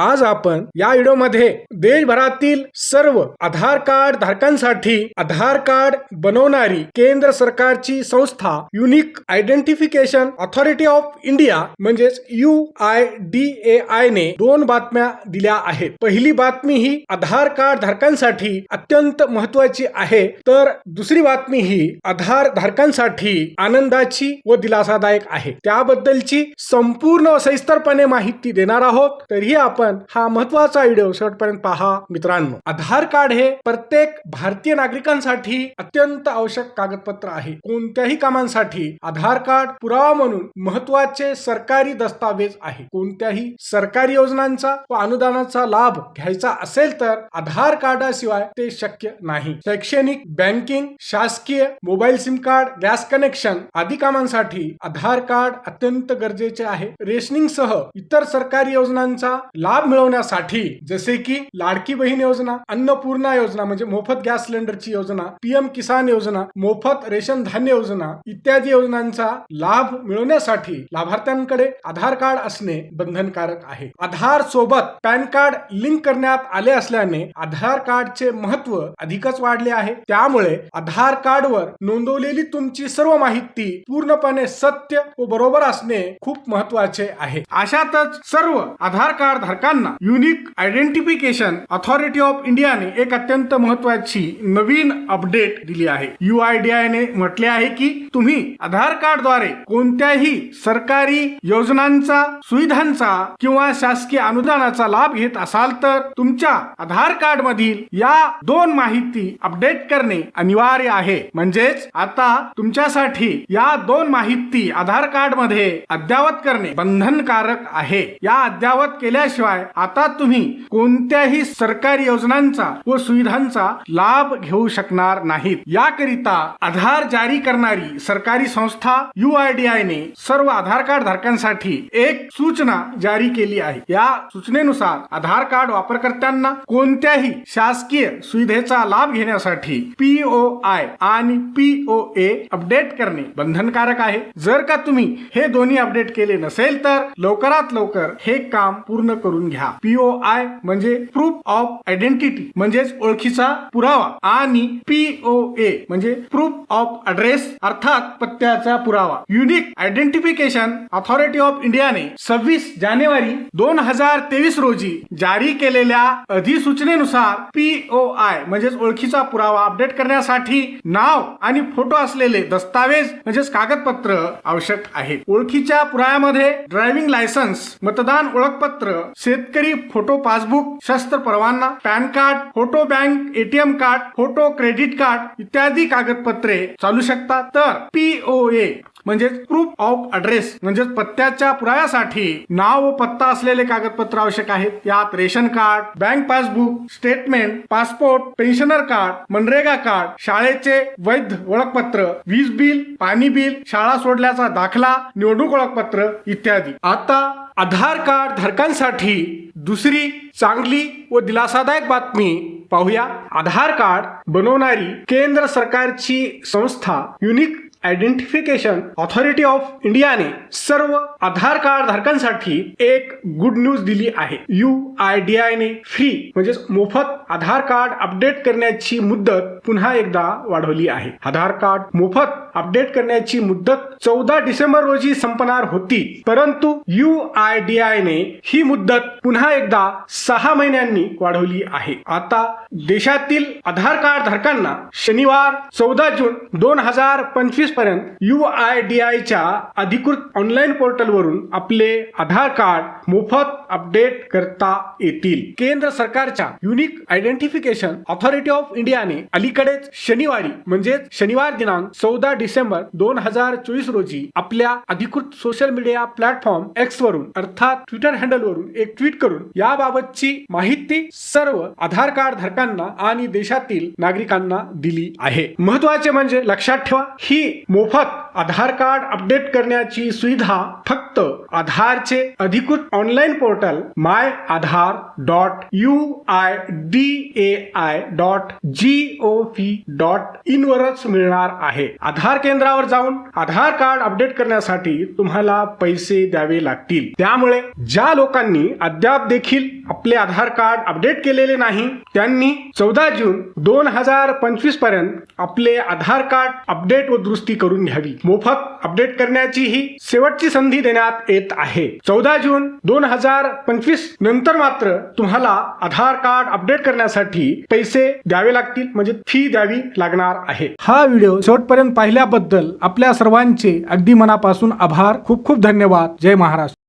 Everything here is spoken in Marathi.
आज आपण या व्हिडिओमध्ये देशभरातील सर्व आधार कार्ड धारकांसाठी आधार कार्ड बनवणारी केंद्र सरकारची संस्था unique identification authority of India म्हणजेच U I D A I ने दोन बातम्या दिल्या आहेत. पहिली बातमी ही आधार कार्ड धारकांसाठी अत्यंत महत्वाची आहे. तर दुसरी बातमी ही आधार धारकांसाठी आनंदाची व दिलासादायक आहे. त्याबद्दलची संपूर्ण सविस्तरपणे माहिती देणार आहोत. तरीही आपण हा महत्त्वाचा व्हिडिओ शेवटपर्यंत पहा मित्रांनो. आधार कार्ड हे प्रत्येक भारतीय नागरिकांसाठी अत्यंत आवश्यक कागदपत्र आहे. कोणत्याही कामांसाठी आधार कार्ड पुरावा म्हणून महत्त्वाचे सरकारी दस्तावेज आहे. कोणत्याही सरकारी योजनांचा व अनुदानाचा लाभ घ्यायचा असेल तर आधार कार्डाशिवाय ते शक्य नाही. शैक्षणिक बँकिंग शासकीय mobile SIM card gas connection आदी कामांसाठी आधार कार्ड अत्यंत गरजेचे आहे. रेशनिंग सह इतर सरकारी योजनांचा लाभ मिळवण्यासाठी जसे की लाडकी बहीण योजना अन्नपूर्णा योजना म्हणजे मोफत गॅस सिलेंडरची योजना पीएम किसान योजना मोफत रेशन धान्य योजना इत्यादी योजनांचा लाभ मिळवण्यासाठी लाभार्थ्यांकडे आधार कार्ड असणे बंधनकारक आहे. आधार सोबत पॅन कार्ड लिंक करण्यात आले असल्याने आधार कार्डचे महत्त्व अधिकच वाढले आहे. त्यामुळे आधार कार्डवर नोंदवलेली तुमची सर्व माहिती पूर्णपणे सत्य व बरोबर असणे खूप महत्त्वाचे आहे. अशातच सर्व आधार कार्ड धारक धारकांना युनिक आयडेंटिफिकेशन अथॉरिटी ऑफ इंडियाने एक अत्यंत महत्वाची नवीन अपडेट दिली आहे. यू आय डी आय ने म्हटले आहे की तुम्ही आधार कार्डद्वारे कोणत्याही सरकारी योजनांचा सुविधांचा किंवा शासकीय अनुदानाचा लाभ घेत असाल तर तुमच्या आधार कार्ड मधील या दोन माहिती अपडेट करणे अनिवार्य आहे. म्हणजेच आता तुमच्यासाठी या दोन माहिती आधार कार्डमध्ये अद्यावत करणे बंधनकारक आहे. या अद्यावत केल्याशिवाय आता तुम्ही कोणत्याही सरकारी योजनांचा व सुविधांचा लाभ घेऊ शकणार नाहीत. याकरिता आधार जारी करणारी सरकारी संस्था यू आय डी आय ने सर्व आधार कार्ड धारकांसाठी एक सूचना जारी केली आहे. या सूचनेनुसार आधार कार्ड वापरकर्त्यांना कोणत्याही शासकीय सुविधेचा लाभ घेण्यासाठी पीओ आय आणि पीओ ए अपडेट करणे बंधनकारक आहे. जर का तुम्ही हे दोन्ही अपडेट केले नसेल तर लवकरात लवकर हे काम पूर्ण करून घ्या. पीओ आय म्हणजे प्रूफ ऑफ आयडेंटिटी म्हणजेच ओळखीचा पुरावा. आणि पीओ ए म्हणजे प्रूफ ऑफ अड्रेस अर्थात पत्त्याचा पुरावा. युनिक आयडेंटिफिकेशन ऑथॉरिटी ऑफ इंडियाने सव्वीस जानेवारी दोन हजार तेवीस रोजी जारी केलेल्या अधिसूचनेनुसार पीओ आय म्हणजेच ओळखीचा पुरावा अपडेट करण्यासाठी नाव आणि फोटो असलेले दस्तावेज म्हणजेच कागदपत्र आवश्यक आहे ओळखीच्या पुराव्यामध्ये ड्रायव्हिंग लायसन्स मतदान ओळखपत्र शेतकरी फोटो पासबुक शस्त्र परवाना PAN card photo bank ATM card photo credit card इत्यादी कागदपत्रे चालू शकतात. तर पीओए म्हणजेच प्रूफ ऑफ अड्रेस म्हणजेच पत्त्याच्या पुराव्यासाठी नाव व पत्ता असलेले कागदपत्र आवश्यक आहेत. यात ration card bank passbook statement passport pensioner card MNREGA card शाळेचे वैध ओळखपत्र वीज बिल पाणी बिल शाळा सोडल्याचा दाखला निवडणूक ओळखपत्र इत्यादी. आता आधार कार्ड धारकांसाठी दुसरी चांगली व दिलासादायक बातमी पाहूया. आधार कार्ड बनवणारी केंद्र सरकारची संस्था युनिक आयडेंटिफिकेशन ऑथॉरिटी ऑफ इंडियाने सर्व आधार कार्ड धारकांसाठी एक गुड न्यूज दिली आहे. यू आय डी आय ने फ्री म्हणजेच मोफत आधार कार्ड अपडेट करण्याची मुदत पुन्हा एकदा वाढवली आहे. आधार कार्ड मोफत अपडेट करण्याची मुदत चौदा डिसेंबर रोजी संपणार होती. परंतु यू आय डी आय ने ही मुदत पुन्हा एकदा सहा महिन्यांनी वाढवली आहे. आता देशातील आधार कार्ड धारकांना शनिवार चौदा जून दोन हजार पंचवीसपर्यंत यू आय डी आय च्या अधिकृत ऑनलाईन पोर्टल वरून आपले आधार कार्ड मोफत अपडेट करता येतील. केंद्र सरकारच्या युनिक आयडेंटिफिकेशन ऑथॉरिटी ऑफ इंडियाने अलीकडेच शनिवारी म्हणजेच शनिवार दिनांक चौदा डिसेंबर दोन हजार चोवीस रोजी आपल्या अधिकृत सोशल मीडिया प्लॅटफॉर्म एक्स वरून अर्थात ट्विटर हँडल वरून एक ट्विट करून याबाबतची माहिती सर्व आधार कार्ड धारकांना आणि देशातील नागरिकांना दिली आहे. महत्त्वाचे म्हणजे लक्षात ठेवा ही मोफत आधार कार्ड अपडेट करण्याची सुविधा फक्त आधारचे अधिकृत online portal my Aadhaar dot U I D A I dot G O V dot in वरच मिळणार आहे. आधार केंद्रावर जाऊन आधार कार्ड अपडेट करण्यासाठी तुम्हाला पैसे द्यावे लागतील. त्यामुळे ज्या लोकांनी अद्याप देखील आपले आधार कार्ड अपडेट केलेले नाही. त्यांनी चौदा जून दोन हजार पंचवीसपर्यंत आपले आधार कार्ड अपडेट व दुरुस्ती करून घ्यावी. मोफत अपडेट करण्याची ही शेवटची संधी देण्यात येत आहे. चौदा जून दोन हजार पंचवीस नंतर मात्र तुम्हाला आधार कार्ड अपडेट करण्यासाठी पैसे द्यावे लागतील म्हणजे फी द्यावी लागणार आहे. हा व्हिडिओ शेवटपर्यंत पाहिल्याबद्दल आपल्या सर्वांचे अगदी मनापासून आभार. खूप खूप धन्यवाद. जय महाराष्ट्र.